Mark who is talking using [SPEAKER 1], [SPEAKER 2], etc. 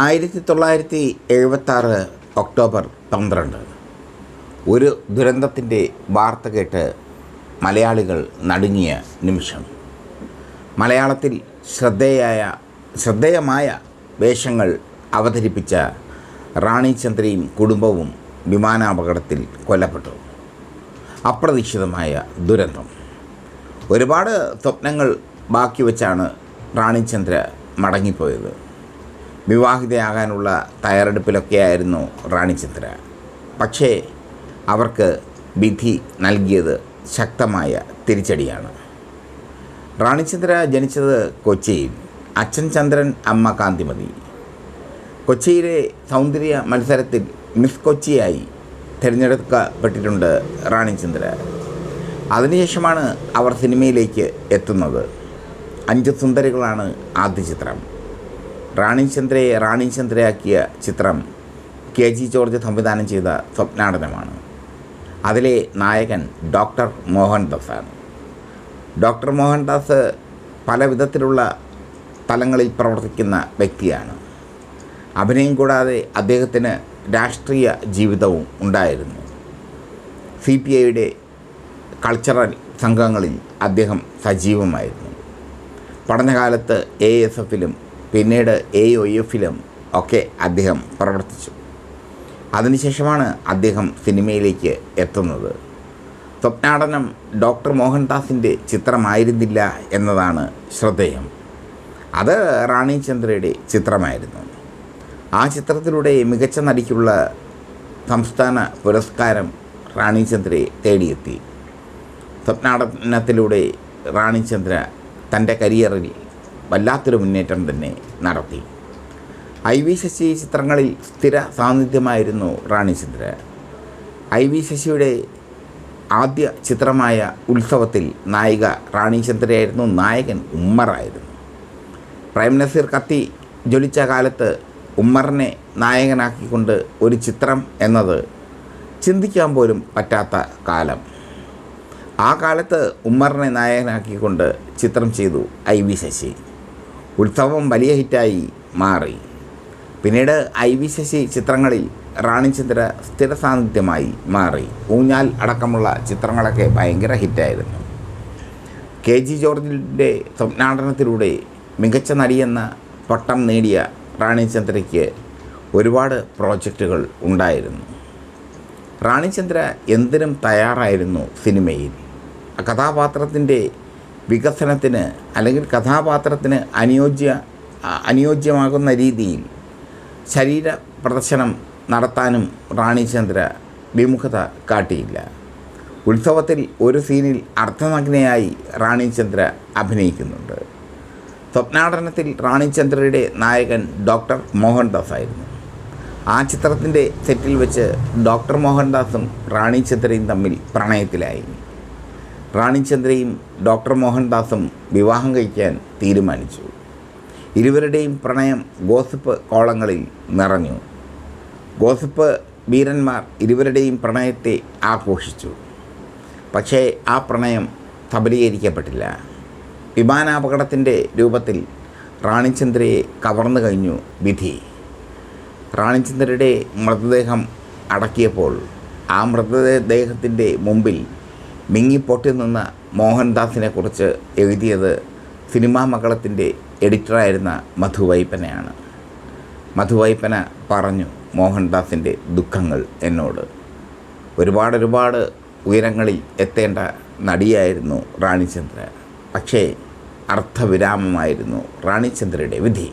[SPEAKER 1] ആയിരത്തി തൊള്ളായിരത്തി എഴുപത്താറ് ഒക്ടോബർ പന്ത്രണ്ട്. ഒരു ദുരന്തത്തിന്റെ വാർത്ത കേട്ട് മലയാളികൾ നടുങ്ങിയ നിമിഷം. മലയാളത്തിൽ ശ്രദ്ധേയായ ശ്രദ്ധേയമായ വേഷങ്ങൾ അവതരിപ്പിച്ച റാണി ചന്ദ്രയും കുടുംബവും വിമാനാപകടത്തിൽ കൊല്ലപ്പെട്ടു. അപ്രതീക്ഷിതമായ ദുരന്തം. ഒരുപാട് സ്വപ്നങ്ങൾ ബാക്കി വെച്ചാണ് റാണിചന്ദ്ര മടങ്ങിപ്പോയത്. വിവാഹിതയാകാനുള്ള തയ്യാറെടുപ്പിലൊക്കെയായിരുന്നു റാണി ചിത്ര പക്ഷേ അവർക്ക് വിധി നൽകിയത് ശക്തമായ തിരിച്ചടിയാണ്. റാണിചന്ദ്ര ജനിച്ചത് കൊച്ചിയിൽ. അച്ഛൻ ചന്ദ്രൻ അമ്മ കാന്തിമതി. കൊച്ചിയിലെ സൗന്ദര്യ മത്സരത്തിൽ മിസ് കൊച്ചിയായി തിരഞ്ഞെടുക്കപ്പെട്ടിട്ടുണ്ട് റാണിചന്ദ്ര അതിനുശേഷമാണ് അവർ സിനിമയിലേക്ക് എത്തുന്നത്. അഞ്ച് സുന്ദരികളാണ് ആദ്യ ചിത്രം. റാണിചന്ദ്രയെ റാണിചന്ദ്രയാക്കിയ ചിത്രം കെ ജി ജോർജ് സംവിധാനം ചെയ്ത സ്വപ്നാടനമാണ്. അതിലെ നായകൻ ഡോക്ടർ മോഹൻദാസാണ് ഡോക്ടർ മോഹൻദാസ് പല വിധത്തിലുള്ള തലങ്ങളിൽ പ്രവർത്തിക്കുന്ന വ്യക്തിയാണ്. അഭിനയം കൂടാതെ അദ്ദേഹത്തിന് രാഷ്ട്രീയ ജീവിതവും ഉണ്ടായിരുന്നു. സി പി ഐയുടെ കൾച്ചറൽ സംഘങ്ങളിൽ അദ്ദേഹം സജീവമായിരുന്നു. പഠനകാലത്ത് എ എസ് എഫിലും പിന്നീട് എ ഒ എഫിലും ഒക്കെ അദ്ദേഹം പ്രവർത്തിച്ചു അതിനുശേഷമാണ് അദ്ദേഹം സിനിമയിലേക്ക് എത്തുന്നത്. സ്വപ്നാടനം ഡോക്ടർ മോഹൻദാസിന്റെ ചിത്രമായിരുന്നില്ല എന്നതാണ് ശ്രദ്ധേയം. അത് റാണി ചന്ദ്രയുടെ ചിത്രമായിരുന്നു. ആ ചിത്രത്തിലൂടെ മികച്ച നടിക്കുള്ള സംസ്ഥാന പുരസ്കാരം റാണി ചന്ദ്രയെ തേടിയെത്തി. സ്വപ്നാടനത്തിലൂടെ റാണി ചന്ദ്ര തന്റെ കരിയറിൽ വല്ലാത്തൊരു മുന്നേറ്റം തന്നെ നടത്തി. ഐ വി ശശി ചിത്രങ്ങളിൽ സ്ഥിര സാന്നിധ്യമായിരുന്നു റാണി ചന്ദ്ര. ഐ വി ശശിയുടെ ആദ്യ ചിത്രമായ ഉത്സവത്തിൽ നായിക റാണി ചന്ദ്രയായിരുന്നു നായകൻ ഉമ്മറായിരുന്നു. പ്രേം നസീർ കത്തി ജ്വലിച്ച കാലത്ത് ഉമ്മറിനെ നായകനാക്കിക്കൊണ്ട് ഒരു ചിത്രം എന്നത് ചിന്തിക്കാൻ പോലും പറ്റാത്ത കാലം. ആ കാലത്ത് ഉമ്മറിനെ നായകനാക്കിക്കൊണ്ട് ചിത്രം ചെയ്തു ഐ വി ശശി. ഉത്സവം വലിയ ഹിറ്റായി മാറി. പിന്നീട് ഐ വി ശശി ചിത്രങ്ങളിൽ റാണിചന്ദ്ര സ്ഥിര സാന്നിധ്യമായി മാറി. ഊഞ്ഞാൽ അടക്കമുള്ള ചിത്രങ്ങളൊക്കെ ഭയങ്കര ഹിറ്റായിരുന്നു. കെ ജി ജോർജിന്റെ സ്വപ്നാടനത്തിലൂടെ മികച്ച നടിയെന്ന പട്ടം നേടിയ റാണിചന്ദ്രയ്ക്ക് ഒരുപാട് പ്രോജക്റ്റുകൾ ഉണ്ടായിരുന്നു. റാണിചന്ദ്ര എന്തിനും തയ്യാറായിരുന്നു സിനിമയിൽ. കഥാപാത്രത്തിന്റെ വികസനത്തിന് അല്ലെങ്കിൽ കഥാപാത്രത്തിന് അനുയോജ്യ അനുയോജ്യമാകുന്ന രീതിയിൽ ശരീര പ്രദർശനം നടത്താനും റാണിചന്ദ്ര വിമുഖത കാട്ടിയില്ല. ഉത്സവത്തിൽ ഒരു സീനിൽ അർദ്ധനഗ്നയായി റാണിചന്ദ്ര അഭിനയിക്കുന്നുണ്ട്. സ്വപ്നാടനത്തിൽ റാണിചന്ദ്രയുടെ നായകൻ ഡോക്ടർ മോഹൻദാസ് ആയിരുന്നു ആ ചിത്രത്തിന്റെ സെറ്റിൽ വെച്ച് ഡോക്ടർ മോഹൻദാസും റാണിചന്ദ്രയും തമ്മിൽ പ്രണയത്തിലായി. റാണിചന്ദ്രയും ഡോക്ടർ മോഹൻദാസും വിവാഹം കഴിക്കാൻ തീരുമാനിച്ചു. ഇരുവരുടെയും പ്രണയം ഗോസിപ്പ് കോളങ്ങളിൽ നിറഞ്ഞു. ഗോസിപ്പ് വീരന്മാർ ഇരുവരുടെയും പ്രണയത്തെ ആഘോഷിച്ചു. പക്ഷേ ആ പ്രണയം സബലീകരിക്കപ്പെട്ടില്ല. വിമാനാപകടത്തിന്റെ രൂപത്തിൽ റാണിചന്ദ്രയെ കവർന്നു കഴിഞ്ഞു വിധി. റാണിചന്ദ്രയുടെ മൃതദേഹം അടക്കിയപ്പോൾ ആ മൃതദേഹത്തിന്റെ മുമ്പിൽ മിങ്ങിപ്പൊട്ടി നിന്ന മോഹൻദാസിനെക്കുറിച്ച് എഴുതിയത് സിനിമാ മകളത്തിന്റെ എഡിറ്ററായിരുന്ന മധുവൈപ്പനയാണ് മധുവൈപ്പന പറഞ്ഞു മോഹൻദാസിന്റെ ദുഃഖങ്ങൾ എന്നോട്. ഒരുപാട് ഒരുപാട് ഉയരങ്ങളിൽ എത്തേണ്ട നടിയായിരുന്നു റാണിചന്ദ്ര പക്ഷേ അർത്ഥവിരാമമായിരുന്നു റാണിചന്ദ്രയുടെ വിധി.